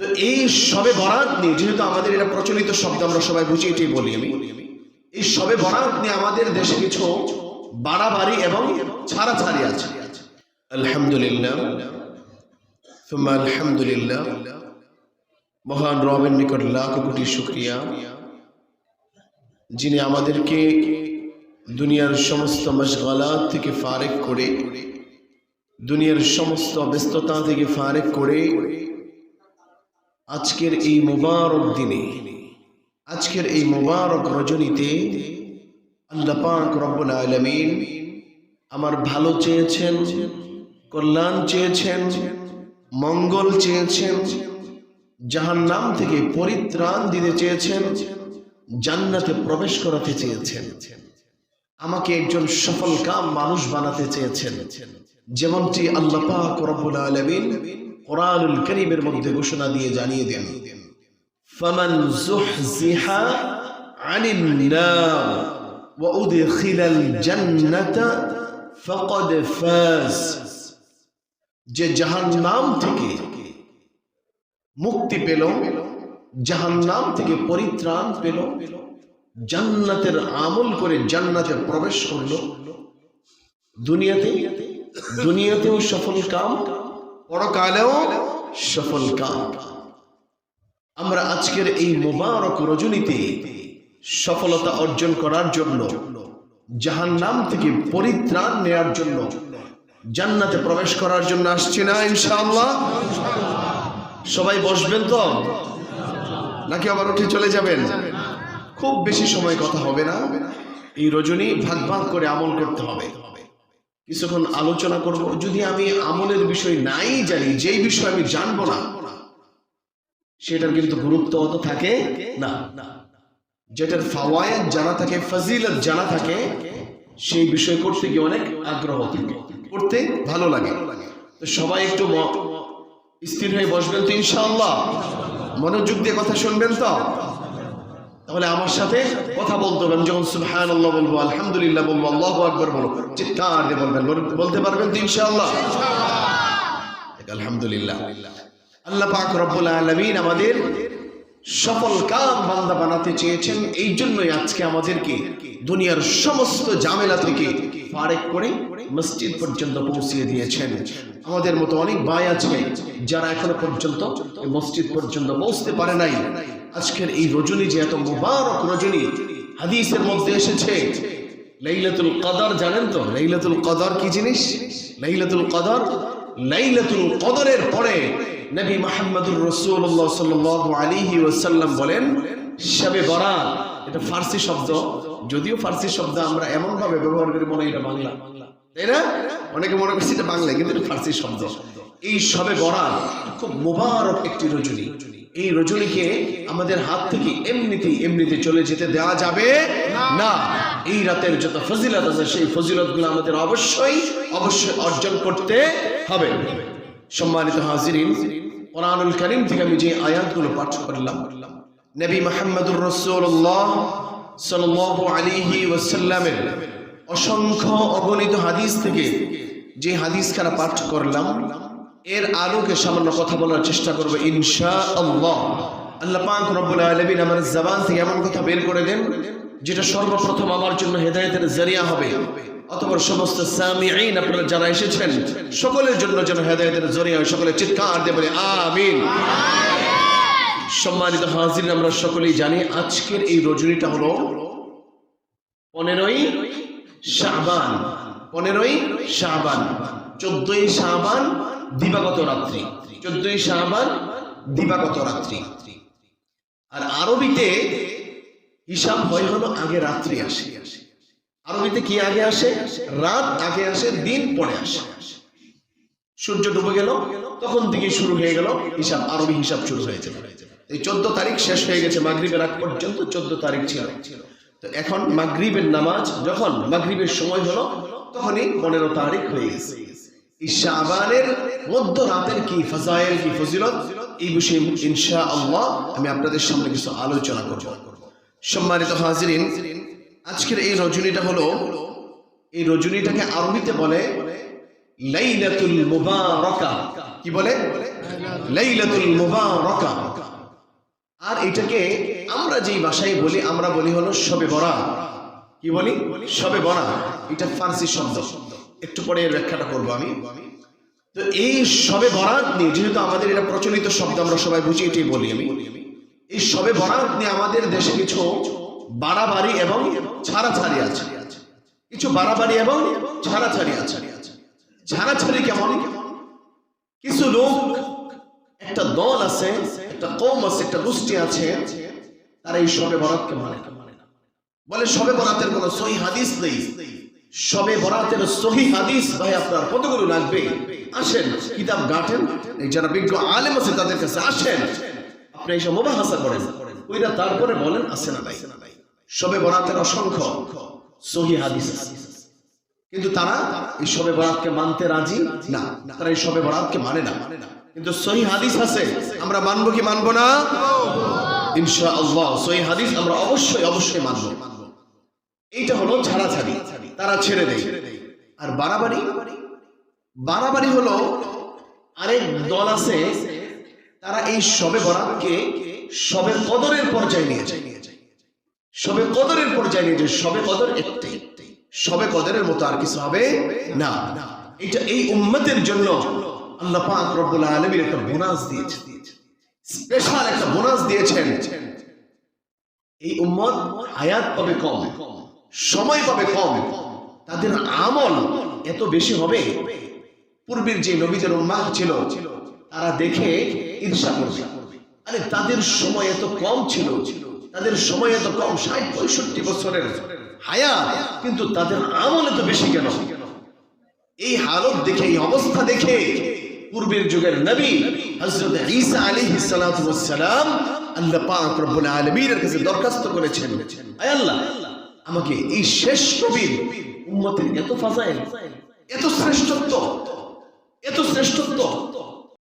তো এই সবে বরাত নিয়ে, যেহেতু আমাদের এটা প্রচলিত শব্দ, আমরা সবাই বুঝি, এটাই বলি আমি। এই সবে বরাত নিয়ে আমাদের দেশে কিছু বাড়াবাড়ি এবং ছাড়াছাড়ি আছে। আলহামদুলিল্লাহ আলহামদুলিল্লাহ, মহান রবের নিকট লাখ কোটি শুক্রিয়া। যিনি আমাদেরকে দুনিয়ার সমস্ত মশগালাত থেকে ফারেক করে, দুনিয়ার সমস্ত ব্যস্ততা থেকে ফারেক করে আজকের এই মুবারক দিনে, আজকের এই মুবারক রজনীতে আল্লাহ পাক রব্বুল আলামিন আমার ভালো চেয়েছেন, কল্যাণ চেয়েছেন, মঙ্গল চেয়েছেন যাহার জাহান্নাম থেকে পরিত্রাণ দিতে চেয়েছেন, জান্নাতে প্রবেশ করাতে চেয়েছেন, আমাকে একজন সফল কাম মানুষ বানাতে চেয়েছেন। যেমনটি আল্লাহ পাক রব্বুল আলামিন কোরআনুল কারীমের মধ্যে ঘোষণা দিয়ে জানিয়ে দেন, ফামান যুহজিহা আনিন নার ওয়া উদখিলাল জান্নাতা ফাকাদ ফাজ। যে জাহান্নাম থেকে মুক্তি পেল, জাহান্নাম থেকে পরিত্রাণ পেল, জান্নাতের আমল করে জান্নাতে প্রবেশ করল। দুনিয়াতে, দুনিয়াতেও সফল কাম পরকালেও সফল কাম। আমরা আজকের এই মোবারক রজনীতে সফলতা অর্জন করার জন্য জাহান নাম থেকে পরিত্রাণ নেয়ার জন্য, জান্নাতে প্রবেশ করার জন্য আসছি না, ইনশাআল্লাহ? সবাই বসবেন তো? নাকি আবার উঠে চলে যাবেন? খুব বেশি সময় কথা হবে না। এই রজনী ভাগ ভাগ করে আমল করতে হবে। কিছুক্ষণ আলোচনা করব। যদি আমি আমলের বিষয় নাই জানি, যেই বিষয় আমি জানব না, সেটার কিন্তু গুরুত্ব অত থাকে না। যেটার ফাওয়ায়েদ জানা থাকে, ফজিলত জানা থাকে, সেই বিষয় করতে গিয়ে অনেক আগ্রহ থাকে। করতে ভালো লাগে। তো সবাই একটু স্থির হয়ে বসবেন তো ইনশাআল্লাহ। মনোযোগ দিয়ে কথা শুনবেন তো? তাহলে আমার সাথে কথা বলতে হবে। আমি যখন সুবহান আল্লাহ বলব, আলহামদুলিল্লাহ বলব, আল্লাহ আকবর বলব, চিৎকার দিয়ে বলবেন। বলতে পারবেন তো ইনশাআল্লাহ? আলহামদুলিল্লাহ। আল্লাহ পাক রব্বুল আলামিন আমাদের সফল কাম বান্দা বানাতে চেয়েছেন। এই জন্যই আজকে আমাদেরকে দুনিয়ার সমস্ত ঝামেলা থেকে ফারেক করে মসজিদ পর্যন্ত পৌঁছিয়ে দিয়েছেন। আমাদের মতো অনেক ভাই আছে যারা এখনও পর্যন্ত মসজিদ পর্যন্ত পৌঁছতে পারে নাই। আজকের এই রজনী যে এত মুবারক রজনী, হাদিসের মধ্যে এসেছে, লাইলাতুল কদর, জানেন তো? লাইলাতুল কদর কি জিনিস? লাইলাতুল কদর, লাইলাতুল কদরের পরে নবী মুহাম্মদুর রাসূলুল্লাহ সাল্লাল্লাহু আলাইহি ওয়াসাল্লাম বলেন, শবে বরাত এটা ফার্সি শব্দ, যদিও ফার্সি শব্দ আমরা এমন ভাবে ব্যবহার করি, মনে এটা বাংলা। তাই না? অনেকে মনে করছে এটা বাংলা কিন্তু এটা ফার্সি শব্দ। এই শবে বরাত খুব মোবারক একটি রজনী। এই রজনীকে আমাদের হাত থেকে এমনিতেই এমনিতে চলে যেতে দেওয়া যাবে? না। এই রাতের যত ফজিলত আছে সেই ফজিলতগুলো আমাদের অবশ্যই অবশ্যই অর্জন করতে হবে। সম্মানিত হাজিরিন কোরআনুল করিম থেকে আমি যে আয়াতগুলো পাঠ করলাম নবী মোহাম্মদুর রসুল্লাহ আলাইহি ওয়াসাল্লামের অসংখ্য অগণিত হাদিস থেকে যে হাদিস খানা পাঠ করলাম এর আলোকে সামান্য কথা বলার চেষ্টা করব ইনশা আল্লাহ আল্লাহ পাক রব্বুল আলামিন আমার জবান থেকে এমন কথা বের করে দেন, যেটা সর্বপ্রথম আমার জন্য হেদায়েতের জরিয়া হবে। অথবা সমস্ত সামিঈন আপনারা যারা এসেছেন, সকলের জন্য যেন হেদায়েতের জরিয়া হয়, সকলে চিৎকার দিয়ে বলে, আমিন। সম্মানিত হাজির, আমরা সকলেই জানি আজকের এই রজনীটা হলো পনেরোই শাবান। পনেরোই শাবান। চোদ্দই শাবান দিবাগত রাত্রি, চোদ্দই শাবান দিবাগত রাত্রি। আর আরবিতে হিসাব হয় হলো আগে রাত্রি আসে। আরবিতে কি আগে আসে? রাত আগে আসে, দিন পরে আসে। সূর্য ডুবে গেল, তখন থেকে শুরু হয়ে গেল হিসাব, আরবি হিসাব শুরু হয়েছে এই চোদ্দ তারিখ শেষ হয়ে গেছে মাগরিবের আগ পর্যন্ত, চোদ্দ তারিখ ছিল। তো এখন মাগরিবের নামাজ, যখন মাগরিবের সময় হলো, তখনই পনেরো তারিখ হয়ে গেছে। এই শাবানের মধ্য রাতের কি ফজাইল কি ফজিলত? এই বিষয়ে ইনশা আল্লাহ আমি আপনাদের সামনে কিছু আলোচনা করব। সম্মানিত হাজিরিন, আজকের এই রজনীটা হলো, এই রজনীটাকে আরবিতে বলে লাইলাতুল মুবারাকা। কি বলে? লাইলাতুল মুবারাকা। এটাকে আমরা যেই ভাষায় বলি, আমরা বলি হলো সবে বরা কি বলি? সবে বরা এটা ফার্সি শব্দ শব্দ। একটু পরে এর ব্যাখ্যাটা করব আমি। তো এই সবে বরাত নিয়ে, যেহেতু আমাদের এটা প্রচলিত শব্দ, আমরা সবাই বুঝি, এটাই বলি আমি। এই সবে বরাত নিয়ে আমাদের দেশে কিছু বাড়াবাড়ি এবং ছাড়াছাড়ি আছে। কিছু বাড়াবাড়ি এবং ছাড়াছাড়ি আছে। ছাড়াছাড়ি কেমন? কিছু লোক, একটা দল আছে, একটা কম আছে, একটা গোষ্ঠী আছে, তারা এই সবে বরাতকে মানে না। বলে সবে বরাতের কোনো সহি হাদিস নেই। সবে বরাতের সহি হাদিস ভাই আপনার কতগুলো লাগবে? আসেন, কিতাব গাঁটেন যারা বিজ্ঞ আলেম আছে তাদের কাছে আসেন। আপনি এইসব মোবাহাসা করেন। ওইটা তারপরে বলেন, আছে না নাই সবে বরাতের অসংখ্য সহি হাদিস কিন্তু তারা এই সবে বরাতকে মানতে রাজি না। তারা এই সবে বরাতকে মানে না। কিন্তু সহি হাদিস আছে। আমরা মানবো কি মানবো না? ইনশাআল্লাহ, সহি হাদিস আমরা অবশ্যই অবশ্যই মানবো। এইটা হলো ছাড়াছাড়ি, তারা ছেড়ে দেয়। আর বাড়াবাড়ি? বাড়াবাড়ি হলো আরেক দল আছে, তারা এই সবে বরাতকে সবে কদরের পর্যায়ে নিয়ে যায়। সবে কদরের পর্যায়ে নিয়ে যায় সবে কদর একটাই সবে কদরের মতো আর কিছু হবে না। এটা এই উম্মতের জন্য আল্লাহ পাক রব্বুল আলামিন একটা বোনাস দিয়েছে স্পেশাল একটা বোনাস দিয়েছেন। এই উম্মত হায়াত পাবে কম সময় পাবে কম। তাদের আমল এত বেশি হবে। পূর্বের যে নবীদের উম্মাহ ছিল, তারা দেখে ঈর্ষা করবে। আরে তাদের সময় এত কম ছিল। তাদের সময় এত কম, ষাট, পঁয়ষট্টি বছরের হায়াত কিন্তু তাদের আমল এত বেশি কেন? এই হালত দেখে, এই অবস্থা দেখে পূর্বের যুগের নবী হযরত ঈসা ওয়াস সালাম আল্লাহ পাক রব্বুল আলামিনের কাছে দরখাস্ত করেছেন। আয় আল্লাহ! আমাকে এই শেষ নবীর উম্মতের এত ফাজাইল এত শ্রেষ্ঠত্ব এত শ্রেষ্ঠত্ব।